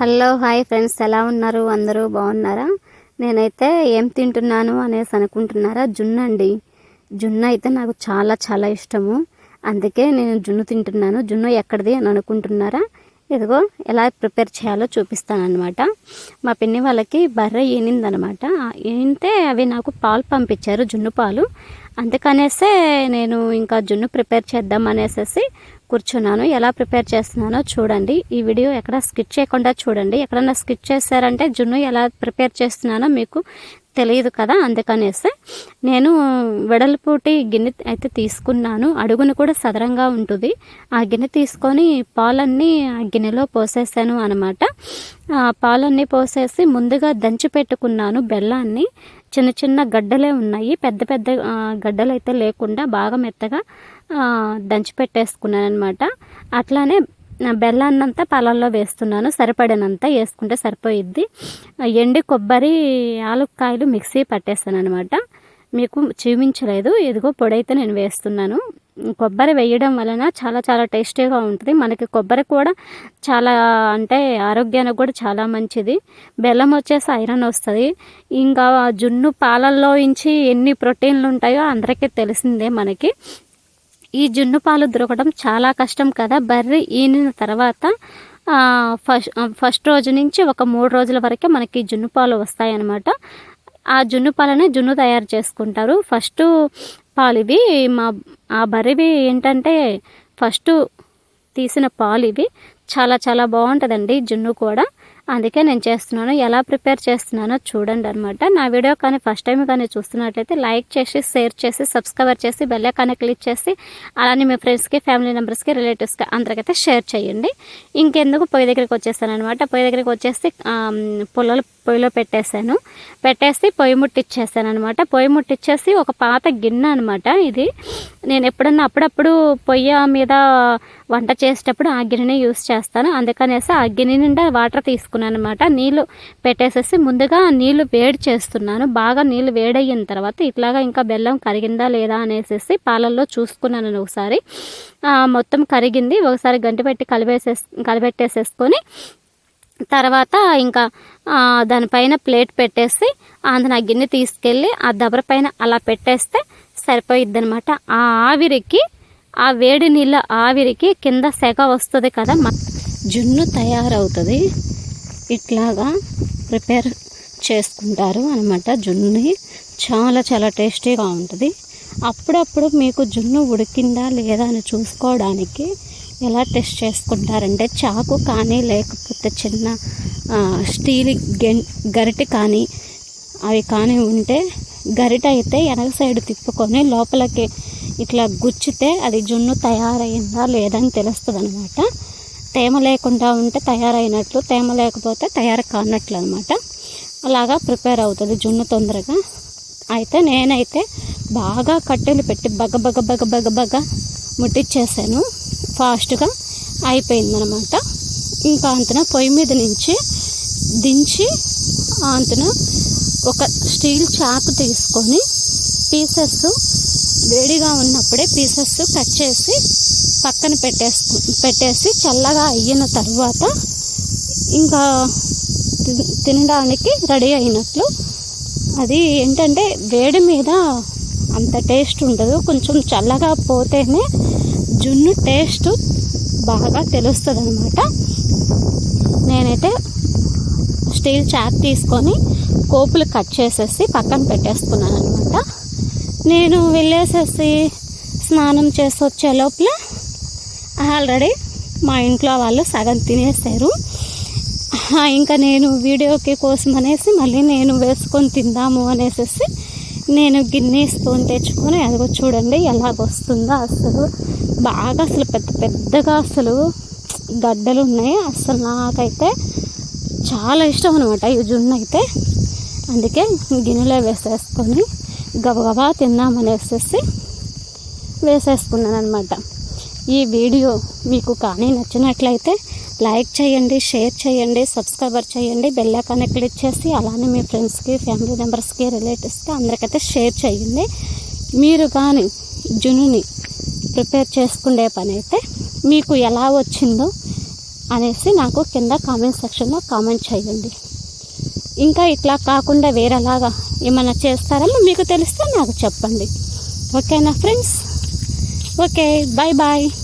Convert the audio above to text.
Hello hi friends. ఎలా ఉన్నారు? అందరూ బాగున్నారా? నేనైతే ఏం తింటున్నాను అనేసి అనుకుంటున్నారా? జున్ను అండి. జున్ను అయితే నాకు చాలా చాలా ఇష్టము. అందుకే నేను జున్ను తింటున్నాను. జున్ను ఎక్కడిది అని అనుకుంటున్నారా? ఇదిగో ఎలా ప్రిపేర్ చేయాలో చూపిస్తానమాట మా పిన్ని వాళ్ళకి బర్రె ఈనిందనమాట ఈనితే అవి నాకు పాలు పంపించారు జున్ను పాలు. అందుకనేసే నేను ఇంకా జున్ను ప్రిపేర్ చేద్దాం అనేసి కూర్చున్నాను. ఎలా ప్రిపేర్ చేస్తున్నానో చూడండి. ఈ వీడియో ఎక్కడ స్కిప్ చేయకుండా చూడండి. ఎక్కడన్నా స్కిప్ చేశారంటే జున్ను ఎలా ప్రిపేర్ చేస్తున్నానో మీకు తెలియదు కదా అందుకనేసి నేను వెడల్పూటి గిన్నె అయితే తీసుకున్నాను. అడుగును కూడా సదరంగా ఉంటుంది. ఆ గిన్నె తీసుకొని పాలన్నీ ఆ గిన్నెలో పోసేసాను అనమాట ఆ పాలన్నీ పోసేసి ముందుగా దంచి పెట్టుకున్నాను బెల్లాన్ని. చిన్న చిన్న గడ్డలే ఉన్నాయి. పెద్ద పెద్ద గడ్డలు అయితే లేకుండా బాగా మెత్తగా దంచి పెట్టేసుకున్నాను అనమాట అట్లానే బెల్లాన్నంతా పాలల్లో వేస్తున్నాను సరిపడినంత వేసుకుంటే సరిపోయిద్ది. ఎండి కొబ్బరి ఆలుక్కాయలు మిక్సీ పట్టేస్తాను అనమాట మీకు చూపించలేదు ఇదిగో పొడి అయితే నేను వేస్తున్నాను. కొబ్బరి వేయడం వలన చాలా చాలా టేస్టీగా ఉంటుంది. మనకి కొబ్బరి కూడా చాలా అంటే ఆరోగ్యానికి కూడా చాలా మంచిది. బెల్లం వచ్చేసి ఐరన్ వస్తుంది. ఇంకా జున్ను పాలల్లో ఇంచి ఎన్ని ప్రోటీన్లు ఉంటాయో అందరికీ తెలిసిందే మనకి. ఈ జున్ను పాలు దొరకడం చాలా కష్టం కదా. బర్రె ఈనిన తర్వాత ఫస్ట్ ఫస్ట్ రోజు నుంచి ఒక మూడు రోజుల వరకే మనకి జున్ను పాలు వస్తాయన్నమాట. ఆ జున్ను పాలనే జున్ను తయారు చేసుకుంటారు. ఫస్ట్ పాలు ఇవి మా ఆ బర్రెవి ఏంటంటే ఫస్ట్ తీసిన పాలు ఇవి చాలా చాలా బాగుంటుందండి జున్ను కూడా. అందుకే నేను చేస్తున్నాను. ఎలా ప్రిపేర్ చేస్తున్నానో చూడండి అనమాట నా వీడియో కానీ ఫస్ట్ టైం కానీ చూస్తున్నట్లయితే లైక్ చేసి షేర్ చేసి సబ్స్క్రైబర్ చేసి బెల్ కానీ క్లిక్ చేసి అలానే మీ ఫ్రెండ్స్కి ఫ్యామిలీ మెంబర్స్కి రిలేటివ్స్కి అందరికైతే షేర్ చేయండి. ఇంకెందుకు పొయ్యి దగ్గరికి వచ్చేసానమాట అనమాట పొయ్యి దగ్గరికి వచ్చేసి పొలాలు పొయ్యిలో పెట్టేశాను. పెట్టేసి పొయ్యి ముట్టిచ్చేసాను అనమాట పొయ్యి ముట్టిచ్చేసి ఒక పాత గిన్నె అనమాట ఇది. నేను ఎప్పుడన్నా అప్పుడప్పుడు పొయ్యి మీద వంట చేసేటప్పుడు ఆ గిన్నెని యూస్ చేస్తాను. అందుకనేసి ఆ గిన్నె నిండా వాటర్ తీసుకున్నాను. అనమాట నీళ్ళు పెట్టేసేసి ముందుగా నీళ్ళు వేడి చేస్తున్నాను. బాగా నీళ్ళు వేడయిన తర్వాత ఇట్లాగా ఇంకా బెల్లం కరిగిందా లేదా అనేసి పాలల్లో చూసుకున్నాను ఒకసారి. మొత్తం కరిగింది. ఒకసారి గంటి పెట్టి కలిపేసే కలిపెట్టేసేసుకొని తర్వాత ఇంకా దానిపైన ప్లేట్ పెట్టేసి అందున గిన్నె తీసుకెళ్ళి ఆ దబర పైన అలా పెట్టేస్తే సరిపోయిద్ది అనమాట ఆ ఆవిరికి ఆ వేడి నీళ్ళ ఆవిరికి కింద సెగ వస్తుంది కదా జున్ను తయారవుతుంది. ఇట్లాగా ప్రిపేర్ చేసుకుంటారు అనమాట జున్నుని చాలా చాలా టేస్టీగా ఉంటుంది. అప్పుడప్పుడు మీకు జున్ను ఉడికిందా లేదా అని చూసుకోవడానికి ఎలా టెస్ట్ చేసుకుంటారంటే చాకు కానీ లేకపోతే చిన్న స్టీల్ గెన్ గరిటె కానీ అవి కానీ ఉంటే గరిట అయితే వెనక సైడ్ తిప్పుకొని లోపలికి ఇట్లా గుచ్చితే అది జున్ను తయారైందా లేదని తెలుస్తుంది అనమాట తేమ లేకుండా ఉంటే తయారైనట్లు తేమ లేకపోతే తయారు కానట్లు అనమాట అలాగా ప్రిపేర్ అవుతుంది జున్ను తొందరగా. అయితే నేనైతే బాగా కట్టెలు పెట్టి బగ బగ బగ బగ బగ ముట్టించేసాను ఫాస్ట్గా అయిపోయిందనమాట ఇంకా అంతన పొయ్యి మీద నుంచి దించి అంతన ఒక స్టీల్ చాకు తీసుకొని పీసెస్ వేడిగా ఉన్నప్పుడే పీసెస్ కట్ చేసి పక్కన పెట్టేసుకు పెట్టేసి చల్లగా అయిన తర్వాత ఇంకా తినడానికి రెడీ అయినట్లు. అది ఏంటంటే వేడి మీద అంత టేస్ట్ ఉండదు. కొంచెం చల్లగా పోతేనే జున్ను టేస్ట్ బాగా తెలుస్తుంది అనమాట నేనైతే స్టీల్ చాక్ తీసుకొని కోపులు కట్ చేసేసి పక్కన పెట్టేసుకున్నాను అనమాట నేను వెళ్ళేసేసి స్నానం చేసి వచ్చే లోపల ఆల్రెడీ మా ఇంట్లో వాళ్ళు సగం తినేసారు. ఇంకా నేను వీడియోకి కోసం అనేసి మళ్ళీ నేను వేసుకొని తిందాము అనేసి నేను గిన్నె స్పూన్ తెచ్చుకొని అదిగో చూడండి ఎలాగొస్తుందో అసలు. బాగా అసలు పెద్ద పెద్దగా అసలు గడ్డలు ఉన్నాయి. అసలు నాకైతే చాలా ఇష్టం అనమాట ఈ జున్ను అయితే. అందుకే గిన్నెలో వేసేసుకొని గబగబా తిందామనేసేసి వేసేసుకున్నాను అనమాట ఈ వీడియో మీకు కానీ నచ్చినట్లయితే లైక్ చేయండి షేర్ చేయండి సబ్స్క్రైబర్ చేయండి బెల్ ఐకాన్ క్లిక్ చేసి అలానే మీ ఫ్రెండ్స్కి ఫ్యామిలీ మెంబర్స్కి రిలేటివ్స్కి అందరికైతే షేర్ చేయండి. మీరు కానీ జునుని ప్రిపేర్ చేసుకునే పని అయితే మీకు ఎలా వచ్చిందో అనేసి నాకు కింద కామెంట్ సెక్షన్లో కామెంట్ చేయండి. ఇంకా ఇట్లా కాకుండా వేరేలాగా ఏమైనా చేస్తారేమో మీకు తెలిస్తే నాకు చెప్పండి. ఓకేనా ఫ్రెండ్స్? Okay, bye-bye.